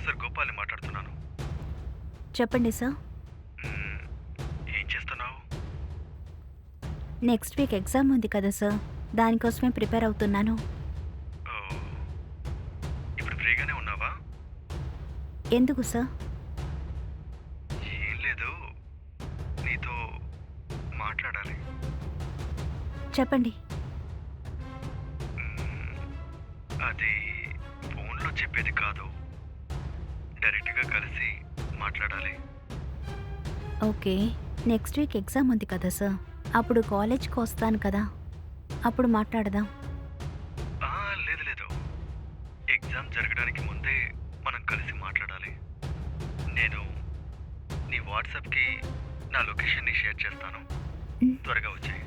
Officer గోపాల్ని మాట్లాడుతున్నాను. చెప్పండి sir. ఏం చేస్తున్నావు? నెక్స్ట్ వీక్ ఎగ్జామ్ ఉంది కదా సార్. దానికోసమే ప్రిపేర్ అవుతున్నాను. ఇప్పుడు ఫ్రీగానే ఉన్నావా? ఎందుకు సార్? ఏం లేదు. నీతో మాట్లాడాలి. చెప్పండి. డైరెక్ట్గా కలిసి మాట్లాడాలి. ఓకే నెక్స్ట్ వీక్ ఎగ్జామ్ ఉంది కదా సార్. అప్పుడు కాలేజ్కి వస్తాను కదా. అప్పుడు మాట్లాడదాం. ఆ, లేదు లేదు. ఎగ్జామ్ జరగడానికి ముందే మనం కలిసి మాట్లాడాలి. నేను నీ వాట్సాప్కి నా లొకేషన్ని షేర్ చేస్తాను. త్వరగా వచ్చాయి.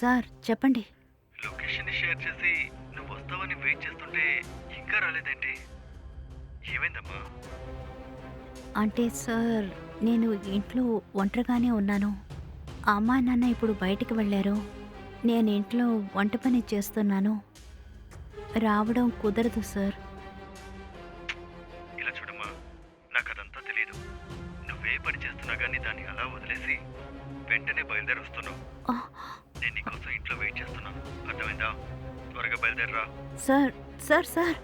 సార్ చెప్పండి. లొకేషన్ని షేర్ చేసి నువ్వు వస్తావని వెయిట్ చేస్తుంటే ఇంకా రాలేదేంటి? ఏమైందమ్మా? అంటే సార్ నేను ఇంట్లో ఒంటరిగానే ఉన్నాను. అమ్మా నాన్న ఇప్పుడు బయటికి వెళ్ళారు. నేను ఇంట్లో వంట పని చేస్తున్నాను. రావడం కుదరదు సార్. అర్థమైందా త్వరగా బయలుదేరరా. Sir sir sir.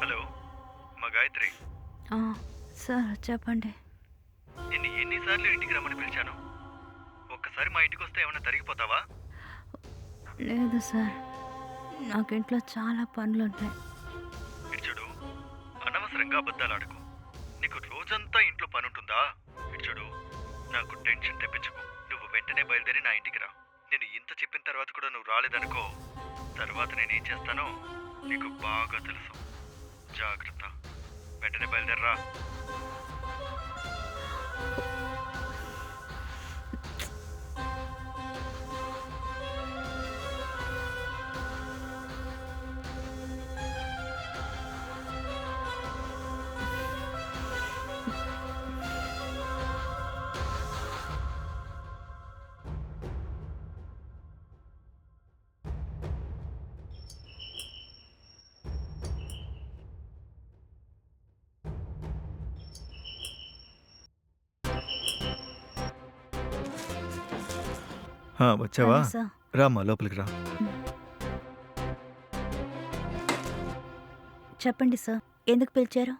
హలో మా గాయత్రి. సార్ చెప్పండి. ఎన్నిసార్లు ఇంటికి రమ్మని పిలిచాను. ఒక్కసారి మా ఇంటికి వస్తే ఏమైనా తరిగిపోతావా? లేదు సార్. నాకు ఇంట్లో చాలా పనులు ఉంటాయి. ఇటు చూడు అనవసరంగా అబద్ధాలు ఆడకు. నీకు రోజంతా ఇంట్లో పని ఉంటుందా? ఇటు చూడు నాకు టెన్షన్ తెప్పించుకో. నువ్వు వెంటనే బయలుదేరి నా ఇంటికి రా. నేను ఇంత చెప్పిన తర్వాత కూడా నువ్వు రాలేదనుకో. తర్వాత నేను ఏం చేస్తానో నీకు బాగా తెలుసు. జాగ్రత్త. వెంటనే బయలుదేరరా. వచ్చావా? రామ్మా లోపలికి రా. చెప్పండి సార్ ఎందుకు పిలిచారు?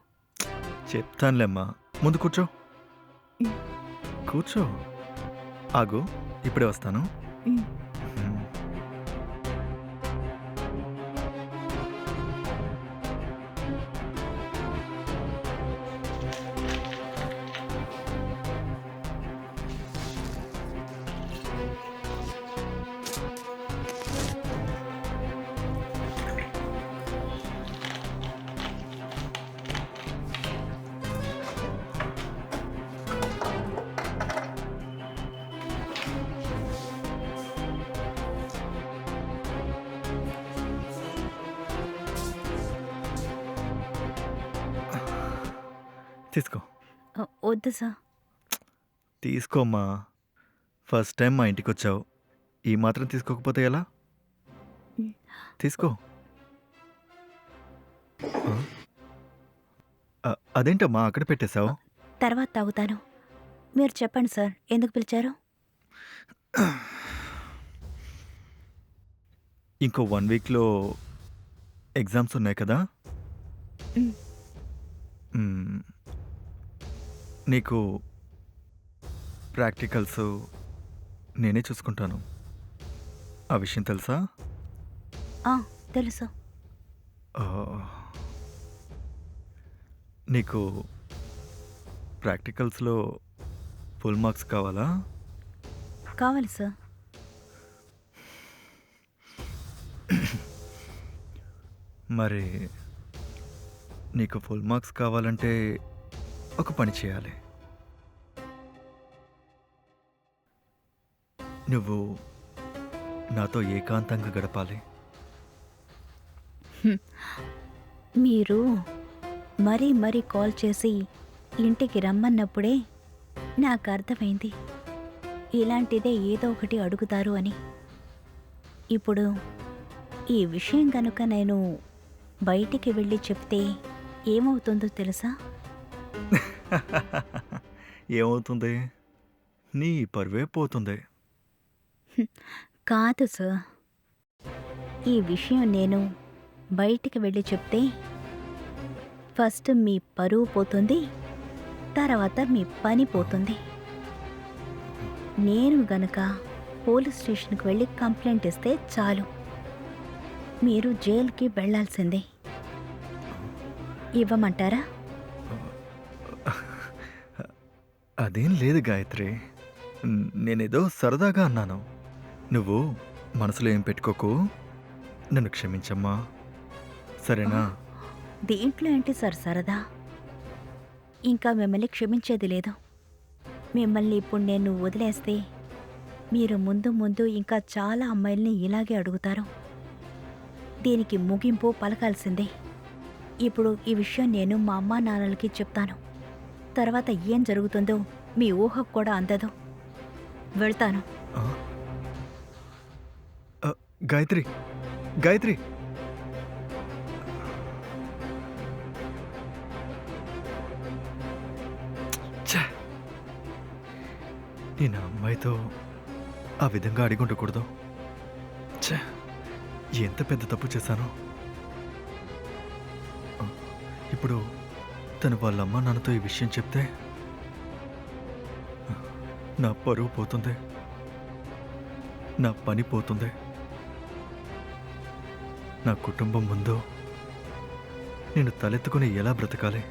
చెప్తానులేమ్మా. ముందు కూర్చో. కూర్చో. ఆగు ఇప్పుడే వస్తాను. తీసుకో. వద్దు సార్. తీసుకోమ్మా. ఫస్ట్ టైం మా ఇంటికి వచ్చావు. ఈ మాత్రం తీసుకోకపోతే ఎలా. తీసుకో. ఆ? ఆ, అదేంటమ్మా అక్కడ పెట్టేశావు? తర్వాత తాగుతాను. మీరు చెప్పండి సార్ ఎందుకు పిలిచారు? ఇంకో వన్ వీక్లో ఎగ్జామ్స్ ఉన్నాయి కదా. నీకు ప్రాక్టికల్స్ నేనే చూసుకుంటాను. ఆ విషయం తెలుసా? తెలుసు. నీకు ప్రాక్టికల్స్లో ఫుల్ మార్క్స్ కావాలా? కావాలి సార్. మరి నీకు ఫుల్ మార్క్స్ కావాలంటే ఒక పని చేయాలి. నువ్వు నాతో ఏకాంతంగా గడపాలి. మీరు మరీ మరీ కాల్ చేసి ఇంటికి రమ్మన్నప్పుడే నాకు అర్థమైంది. ఇలాంటిదే ఏదో ఒకటి అడుగుతారు అని. ఇప్పుడు ఈ విషయం కనుక నేను బయటికి వెళ్ళి చెప్తే ఏమవుతుందో తెలుసా? ఏమవుతుంది? నీ పరువే పోతుంది. కాదు సార్. ఈ విషయం నేను బయటికి వెళ్ళి చెప్తే ఫస్ట్ మీ పరువు పోతుంది తర్వాత మీ పని పోతుంది. నేను గనక పోలీస్ స్టేషన్కి వెళ్ళి కంప్లైంట్ ఇస్తే చాలు. మీరు జైలుకి వెళ్ళాల్సిందే. ఇవ్వమంటారా? అదేం లేదు గాయత్రి. నేనేదో సరదాగా అన్నాను. నువ్వు మనసులో ఏం పెట్టుకోకు. నన్ను క్షమించమ్మా. సరేనా? దేంట్లో ఏంటి సార్ సరదా? ఇంకా మిమ్మల్ని క్షమించేది లేదు. మిమ్మల్ని ఇప్పుడు నేను వదిలేస్తే మీరు ముందు ముందు ఇంకా చాలా అమ్మాయిల్ని ఇలాగే అడుగుతారు. దీనికి ముగింపు పలకాల్సిందే. ఇప్పుడు ఈ విషయం నేను మా అమ్మా నాన్నలకి చెప్తాను. తర్వాత ఏం జరుగుతుందో మీ ఊహకు కూడా అందదు. వెళ్తాను. గాయత్రి గాయత్రి. నేను అమ్మాయితో ఆ విధంగా అడిగి ఉండకూడదు ఎంత పెద్ద తప్పు చేశాను. ఇప్పుడు తను వాళ్ళమ్మ నాన్నతో ఈ విషయం చెప్తే నా పరువు పోతుంది. నా పని పోతుంది. నా కుటుంబం ముందు నేను తలెత్తుకుని ఎలా బ్రతకాలి?